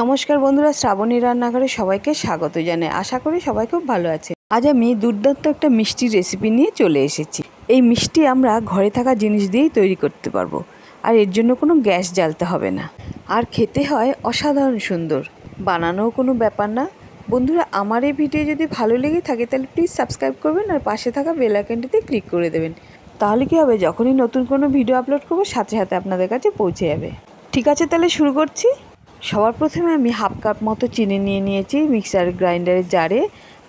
নমস্কার বন্ধুরা, শ্রাবণী রান্নাঘরে সবাইকে স্বাগত জানাই। আশা করি সবাই খুব ভালো আছে আজ আমি দুর্দান্ত একটা মিষ্টির রেসিপি নিয়ে চলে এসেছি। এই মিষ্টি আমরা ঘরে থাকা জিনিস দিয়েই তৈরি করতে পারব। আর এর জন্য কোনো গ্যাস জ্বালতে হবে না। আর খেতে হয় অসাধারণ সুন্দর। বানানোও কোনো ব্যাপার না। বন্ধুরা, আমার এই ভিডিও যদি ভালো লেগে থাকে, তাহলে প্লিজ সাবস্ক্রাইব করবেন আর পাশে থাকা বেল আইকনটিতে ক্লিক করে দেবেন। তাহলে কী হবে? যখনই নতুন কোনো ভিডিও আপলোড করব, সাথে সাথে আপনাদের কাছে পৌঁছে যাবে। ঠিক আছে, তাহলে শুরু করছি। সবার প্রথমে আমি হাফ কাপ মতো চিনি নিয়ে নিয়েছি মিক্সার গ্রাইন্ডারের জারে,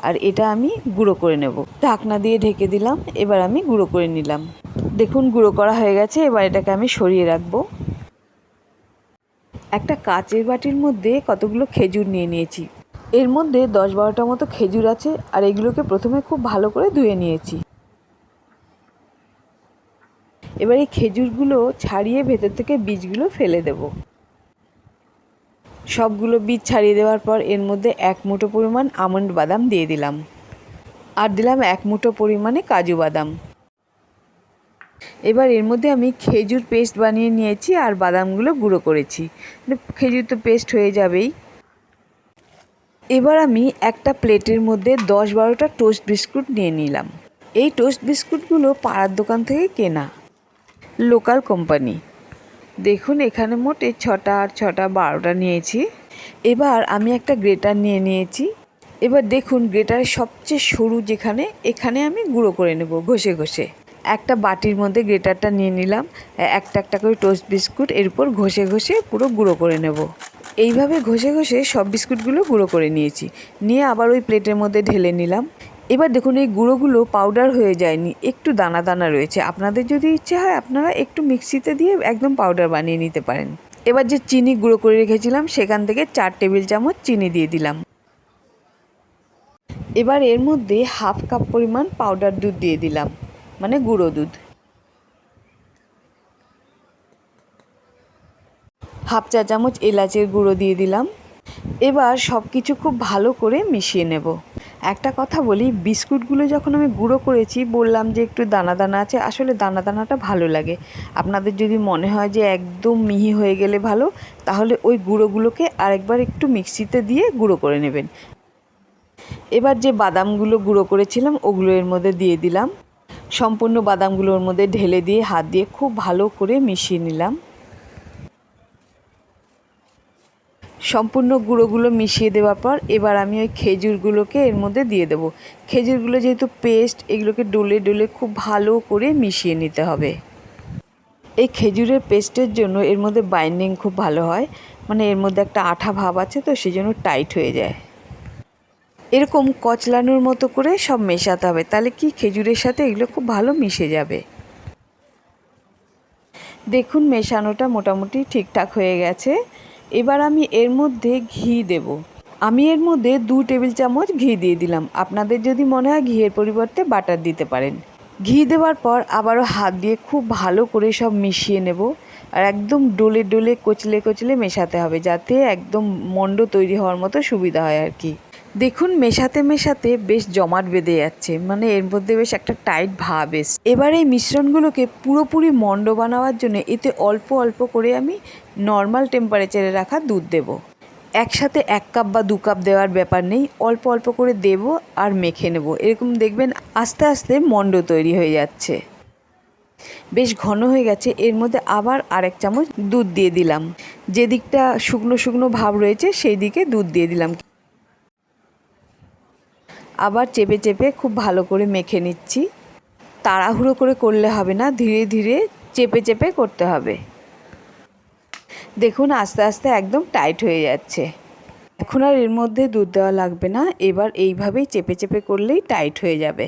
আর এটা আমি গুঁড়ো করে নেব। ঢাকনা দিয়ে ঢেকে দিলাম, এবার আমি গুঁড়ো করে নিলাম। দেখুন, গুঁড়ো করা হয়ে গেছে, এবার এটাকে আমি সরিয়ে রাখব। একটা কাচের বাটির মধ্যে কতগুলো খেজুর নিয়ে নিয়েছি। এর মধ্যে দশ বারোটা মতো খেজুর আছে, আর এগুলোকে প্রথমে খুব ভালো করে ধুয়ে নিয়েছি। এবার এই খেজুরগুলো ছাড়িয়ে ভেতর থেকে বীজগুলো ফেলে দেব। সবগুলো বীজ ছাড়িয়ে দেওয়ার পর এর মধ্যে এক মুঠো পরিমাণ আমন্ড বাদাম দিয়ে দিলাম। আর দিলাম এক মুঠো পরিমাণে কাজু বাদাম। এবার এর মধ্যে আমি খেজুর পেস্ট বানিয়ে নিয়েছি আর বাদামগুলো গুঁড়ো করেছি। মানে খেজুর তো পেস্ট হয়ে যাবেই। এবার আমি একটা প্লেটের মধ্যে দশ বারোটা টোস্ট বিস্কুট নিয়ে নিলাম। এই টোস্ট বিস্কুটগুলো পাড়ার দোকান থেকে কেনা। Local company. দেখুন, এখানে মোটে ছটা আর ছটা বারোটা নিয়েছি। এবার আমি একটা গ্রেটার নিয়ে নিয়েছি। এবার দেখুন, গ্রেটারের সবচেয়ে সরু যেখানে, এখানে আমি গুঁড়ো করে নেব ঘষে ঘষে। একটা বাটির মধ্যে গ্রেটারটা নিয়ে নিলাম, একটা একটা করে টোস্ট বিস্কুট, এর উপর ঘষে ঘষে পুরো গুঁড়ো করে নেব। এইভাবে ঘষে ঘষে সব বিস্কুটগুলো গুঁড়ো করে নিয়েছি। নিয়ে আবার ওই প্লেটের মধ্যে ঢেলে নিলাম। এবার দেখুন, এই গুঁড়োগুলো পাউডার হয়ে যায়নি, একটু দানা দানা রয়েছে। আপনাদের যদি ইচ্ছে হয়, আপনারা একটু মিক্সিতে দিয়ে একদম পাউডার বানিয়ে নিতে পারেন। এবার যে চিনি গুঁড়ো করে রেখেছিলাম, সেখান থেকে চার টেবিল চামচ চিনি দিয়ে দিলাম। এবার এর মধ্যে হাফ কাপ পরিমাণ পাউডার দুধ দিয়ে দিলাম মানে গুঁড়ো দুধ। হাফ চা চামচ এলাচের গুঁড়ো দিয়ে দিলাম। এবার সব কিছু খুব ভালো করে মিশিয়ে নেব। একটা কথা বলি, বিস্কুটগুলো যখন আমি গুঁড়ো করেছি, বললাম যে একটু দানা দানা আছে, আসলে দানা দানাটা ভালো লাগে। আপনাদের যদি মনে হয় যে একদম মিহি হয়ে গেলে ভালো, তাহলে ওই গুঁড়োগুলোকে আরেকবার একটু মিক্সিতে দিয়ে গুঁড়ো করে নেবেন। এবার যে বাদামগুলো গুঁড়ো করেছিলাম, ওগুলো এর মধ্যে দিয়ে দিলাম। সম্পূর্ণ বাদামগুলোর মধ্যে ঢেলে দিয়ে, হাত দিয়ে খুব ভালো করে মিশিয়ে নিলাম। সম্পূর্ণ গুঁড়োগুলো মিশিয়ে দেওয়ার পর এবার আমি ওই খেজুরগুলোকে এর মধ্যে দিয়ে দেবো। খেজুরগুলো যেহেতু পেস্ট, এগুলোকে ডলে ডলে খুব ভালো করে মিশিয়ে নিতে হবে। এই খেজুরের পেস্টের জন্য এর মধ্যে বাইন্ডিং খুব ভালো হয়। মানে এর মধ্যে একটা আঠা ভাব আছে তো সেই জন্য টাইট হয়ে যায়। এরকম কচলানোর মতো করে সব মেশাতে হবে। তাহলে কি খেজুরের সাথে এগুলো খুব ভালো মিশে যাবে? দেখুন, মেশানোটা মোটামুটি ঠিকঠাক হয়ে গেছে। এবার আমি এর মধ্যে ঘি দেব। আমি এর মধ্যে দু টেবিল চামচ ঘি দিয়ে দিলাম। আপনাদের যদি মনে হয় ঘিয়ের পরিবর্তে বাটার দিতে পারেন। ঘি দেওয়ার পর আবারও হাত দিয়ে খুব ভালো করে সব মিশিয়ে নেব। আর একদম ডোলে ডোলে, কচলে কচলে মেশাতে হবে, যাতে একদম মণ্ড তৈরি হওয়ার মতো সুবিধা হয় আর কি। দেখুন, মেশাতে মেশাতে বেশ জমাট বেঁধে যাচ্ছে। মানে এর মধ্যে বেশ একটা টাইট ভাব এস এবার এই মিশ্রণগুলোকে পুরোপুরি মণ্ড বানাবার জন্য এতে অল্প অল্প করে আমি নর্মাল টেম্পারেচারে রাখা দুধ দেব। একসাথে এক কাপ বা দু কাপ দেওয়ার ব্যাপার নেই। অল্প অল্প করে দেব আর মেখে নেব। এরকম দেখবেন আস্তে আস্তে মণ্ড তৈরি হয়ে যাচ্ছে। বেশ ঘন হয়ে গেছে। এর মধ্যে আবার আরেক চামচ দুধ দিয়ে দিলাম। যে দিকটা শুকনো শুকনো ভাব রয়েছে সেই দিকে দুধ দিয়ে দিলাম। আবার চেপে চেপে খুব ভালো করে মেখে নিচ্ছি। তাড়াহুড়ো করে করলে হবে না, ধীরে ধীরে চেপে চেপে করতে হবে। দেখুন, আস্তে আস্তে একদম টাইট হয়ে যাচ্ছে। এখন আর এর মধ্যে দুধ দেওয়া লাগবে না, এবার এইভাবেই চেপে চেপে করলেই টাইট হয়ে যাবে।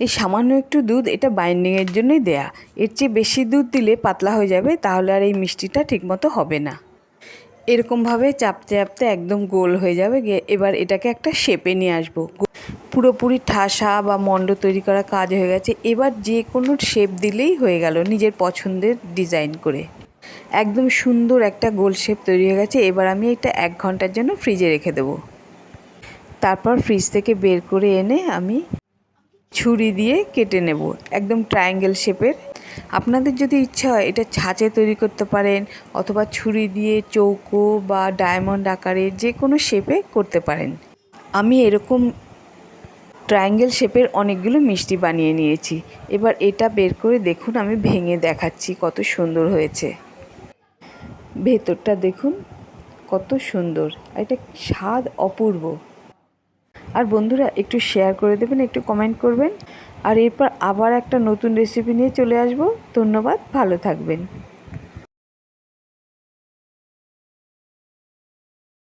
এই সামান্য একটু দুধ, এটা বাইন্ডিংয়ের জন্যই দেয়া। এর চেয়ে বেশি দুধ দিলে পাতলা হয়ে যাবে, তাহলে আর এই মিষ্টিটা ঠিকমতো হবে না। এরকমভাবে চাপতে চাপতে একদম গোল হয়ে যাবে এবার এটাকে একটা শেপে নিয়ে আসব। পুরোপুরি ঠাসা বা মণ্ড তৈরি করা কাজ হয়ে গেছে। এবার যে কোনো শেপ দিলেই হয়ে গেল নিজের পছন্দের ডিজাইন করে। একদম সুন্দর একটা গোল শেপ তৈরি হয়ে গেছে। এবার আমি এটা এক ঘণ্টার জন্য ফ্রিজে রেখে দেবো। তারপর ফ্রিজ থেকে বের করে এনে আমি ছুরি দিয়ে কেটে নেব একদম ট্রায়াঙ্গেল শেপের আপনাদের যদি ইচ্ছা হয় এটা ছাঁচে তৈরি করতে পারেন অথবা ছুরি দিয়ে চৌকো বা ডায়মন্ড আকারে যে কোনো শেপে করতে পারেন। আমি এরকম ট্রায়াঙ্গেল শেপের অনেকগুলো মিষ্টি বানিয়ে নিয়েছি। এবার এটা বের করে দেখুন, আমি ভেঙে দেখাচ্ছি কত সুন্দর হয়েছে। ভেতরটা দেখুন, কত সুন্দর। এটা স্বাদ অপূর্ব। আর বন্ধুরা, একটু শেয়ার করে দেবেন, একটু কমেন্ট করবেন। আর এরপর আবার একটা নতুন রেসিপি নিয়ে চলে আসব। ধন্যবাদ, ভালো থাকবেন।